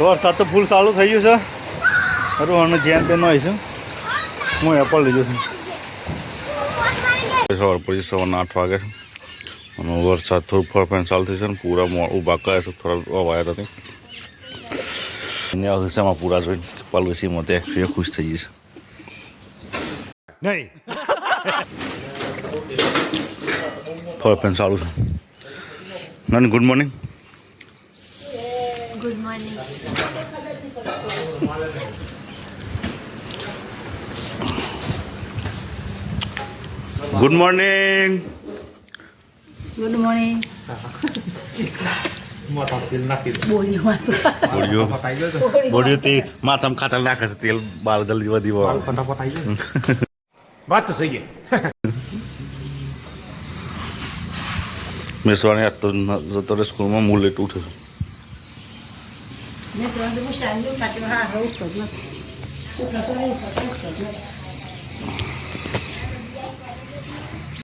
વરસાદ તો ફૂલ ચાલુ થઈ ગયું છે. ખરું અને જેમ તેમ હોય છે. હું એપલ લીધું છે. સવાર પછી સવારના આઠ વાગે છે. અને વરસાદ થોડું ફરફેણ ચાલુ થઈ છે ને પૂરા ઊભા કરે છે. થોડા વાયા હતી અહીંયા હિસ્સામાં પૂરા જોઈને પલવીસીમાં મતે એ ખુશ થઈ છે. નહીં. ફરફેણ ચાલુ છે. નાની good morning. Good morning good morning good morning મોટા તેલ નાખી દો બોલીમાં બોલ્યો પતાઈ ગયો તો બોલ્યો તે માથામાં ખાતર નાખે છે તેલ બાર જલ્દી વધી વાળું ફટા પતાઈ ગયો ગુડ મોર્નિંગ ગુડ મોર્નિંગ મેસવાણી જતો રે સ્કૂલમાં મૂળ ઉઠ્યો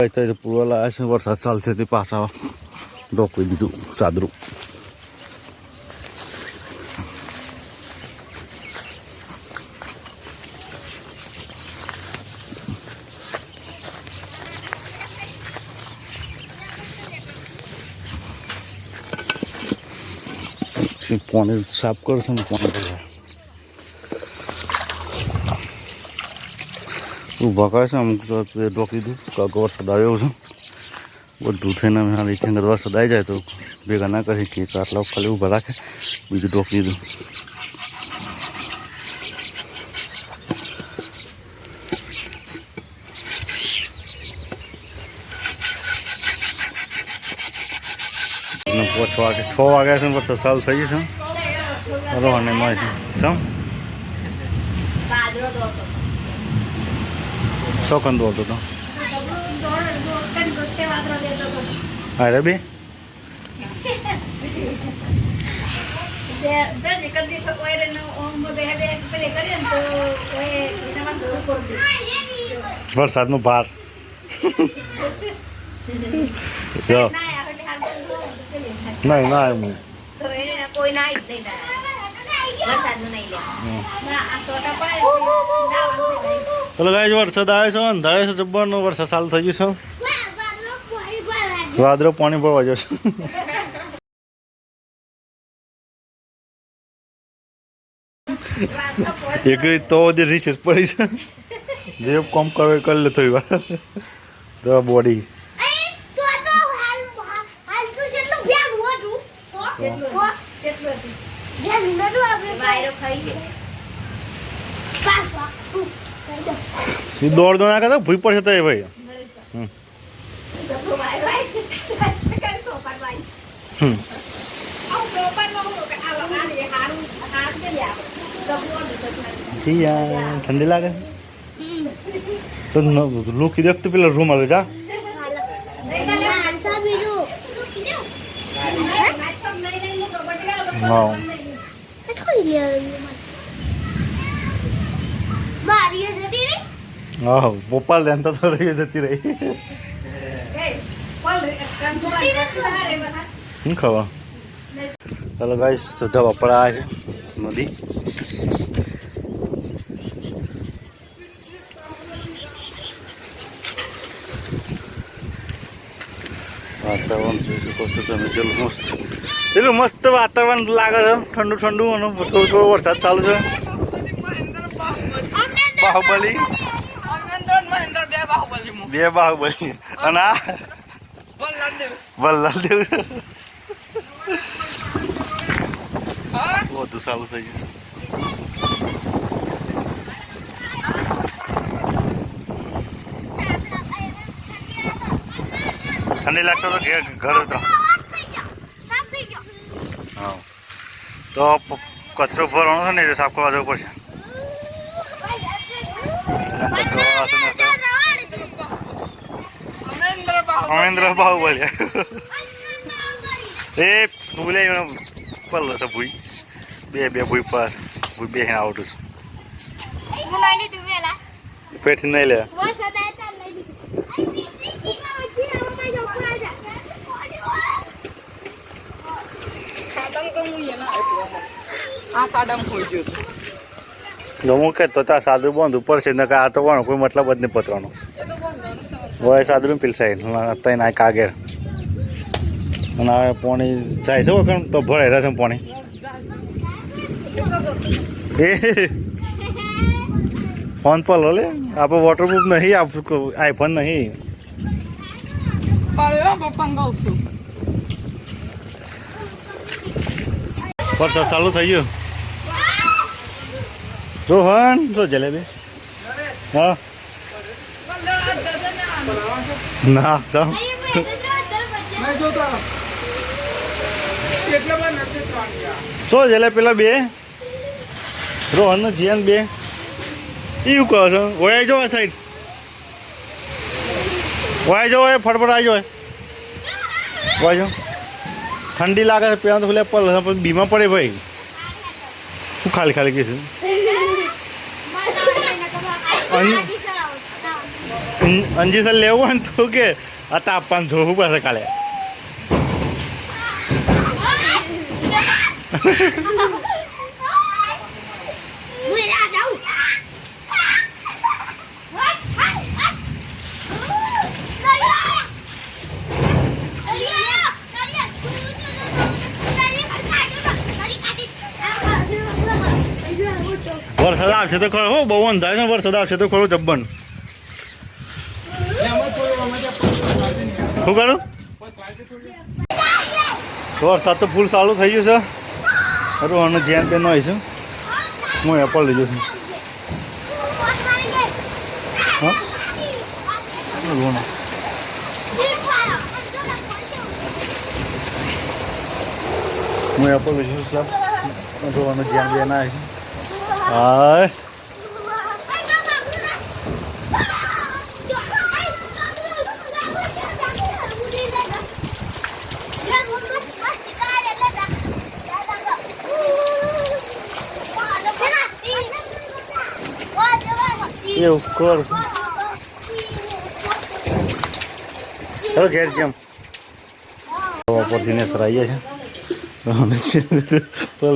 મેં સવારે હું સાંજે પાછી હા રહું છું જ નથી. ઉઠો તો નહીં, ઉઠો તો જ નથી. અત્યારે પૂર્વા લાવ્યા છે વરસાદ ચાલુ થયો પાછા રોકવી દીધું સાદરું પછી પાણી સાફ કરશે ને પાણી ભરાય ઊભા કરે છે અમુક તો તે રોકી દીધું કાંક વરસાદ આવ્યો છે બધું થઈને અમે હાલ એક અંદર વરસાદ આવી જાય તો ભેગા ના કરી શકીએ તો આટલા ખાલી ઊભા રાખે બીજું રોકી દીધું અને પાંચ વાગે છ વાગ્યા છે ને વરસાદ ચાલુ થઈ ગયો છે રોહને મળે છે સમ કોઈ એનામાં દોડ વરસાદનો ભાર. નહીં ના એમ કોઈ ના વરસાદનું નહીં લે. ચલો ગાય વરસાદ આવે છે, અંધારે છે જબ્બરનો વરસાદ ચાલુ થઈ ગયો છે. વાદળો પાણી ભરવા જશે. એક તો બધી રિસર્ચ પડી છે. જે કોમ કરો એ કરી લે થોડી વાર. બોડી ખાઈ દોડ દો ના કરતા ભૂઈ પડશે તો એ ભાઈ. તો. હમ. ઠંડી લાગે. તો લુકી દેખ તો પેલા રૂમ આવે જા. હા. હા ભોપાલ લેતા તો રહી. જતી રહી શું ખાવા ચાલો ગાઈસ તો દવા પડા છે નદી. વાતાવરણ જોઈ શકો છો તમે. ચલો મસ્ત. એટલું મસ્ત વાતાવરણ લાગે છે. ઠંડુ ઠંડુ અને થોડો થોડો વરસાદ ચાલુ છે. બાહુબલી. બે બાહુબલી. અને આ વલ્લભ દેવ વલ્લાલ દેવ હા બધું થઈ જશે ઠંડી લાગતો તો ઘેર ઘર હતો. તો કચરો ભરવાનો છે ને સાફ કરવા જવું પડશે. બાહુબલી અમરેન્દ્ર એ ભૂલે પલ્લો છે ભૂઈ. બે બે ભૂઈ પર, ભૂઈ બે આવડું છું. પેઠી નહીં લે. ખાતમ તો હું એના આપ્યો આ કાડમ ખોઈ ગયું ગમું કે તો ત્યાં સાદું બંધ ઉપર છે ને આ તો પણ કોઈ મતલબ જ નહીં પતરાનો એ તો બંધ સવાર હોય સાદું પીલ સાઈડ તઈ કાગેર અને હવે પોણી જાય છે વખણ તો ભરાઈ રહેશે પોણી. એ ફોન પર લો આપણે વોટરપ્રૂફ નહીં આપણું આઈફોન નહીં. વરસાદ ચાલુ થઈ ગયો. રોહન શું જલેબી. હા. ના ચાલ શું જલે પેલા બે. રોહન, જીયન બે. એવું કહો છો? ઓયા જો સાઈડ ઓયા જો ઓય ફટફટ આવી જાય ઓયા જો ઠંડી લાગે છે, પેલા તો પેલા બીમાર પડે ભાઈ. શું ખાલી ખાલી કહીશું અંજી સર લેવું હોય ને તો કે આ આપવાનું જોવું પાસે કાલે. વરસાદ આવશે તો ખરો. બહુ અંધાય છે વરસાદ આવશે તો ખરો જબ્બન શું કરું? વરસાદ તો ફૂલ ચાલુ થઈ ગયું છે. રોહન જેમ તેમ છે. હું એપલ લીધું છું. હા? હું એપલ લીધું છું રોહન જેમ બે ના છે. હાય એવું કર ચાલો ઘેર જેમ પરથી ને સરાઈએ છે તો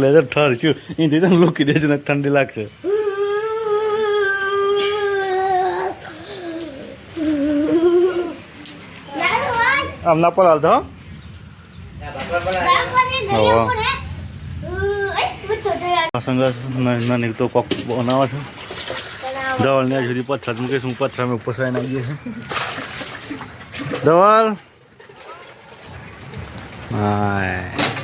લેજર ઠર છું એથી તો લોકી દેજો ને ઠંડી લાગશે. આમ ના પલાલ તો સંગ નાની તો કોક બનાવે છે. ધવલ ને સુધી પથ્થર મૂકીશું પથ્થર અમે ઉપર સાઈ નાખીએ છીએ. ધવલ. હાય.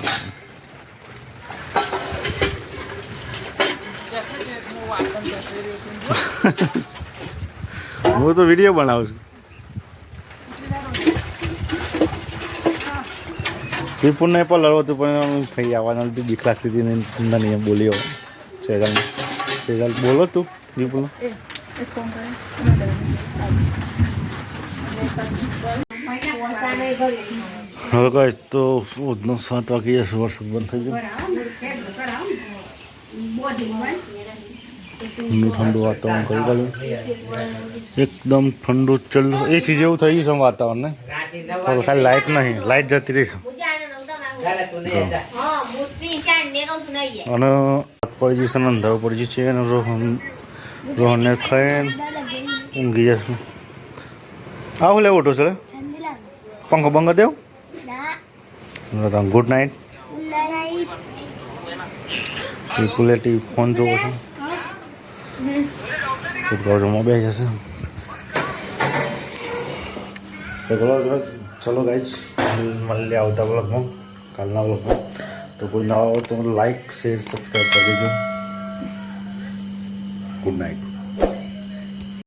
હું તો વીડિયો બનાવું છું. વિપુલને પણ લડવું હતું પણ થઈ આવવાના લીધે બીક લાગતી હતી ને નહીં બોલ્યો. સેજલ સેજલ બોલો તું વિપુલ હવે કઈ તો ઉધનો સાત વાગી વર્ષ બંધ થઈ ગયો. ઠંડુ ઠંડુ વાતાવરણ કરી ગયું. એકદમ ઠંડુ ચલ્લો. એસી જેવું થઈ ગયું છે વાતાવરણ ને? ખાલી લાઇટ નહીં લાઇટ જતી રહી છે. અને પડી જશે ને અંધારું પડી જશે અને રોહન રોહનને ખાઈને ઊંઘી જશે આવું લેવું ઓટો સર? પંખો બંગર દેવ? Good night. ટીવી ફોન જોવો છે. કુટકાળમાં બે જશે. ચલો ગાઈજ મળીએ આવતા બ્લોગમાં કાલના બ્લોગમાં તો કોઈ નવા હોય તો લાઈક, શેર સબસ્ક્રાઈબ કરી દેજો. Good night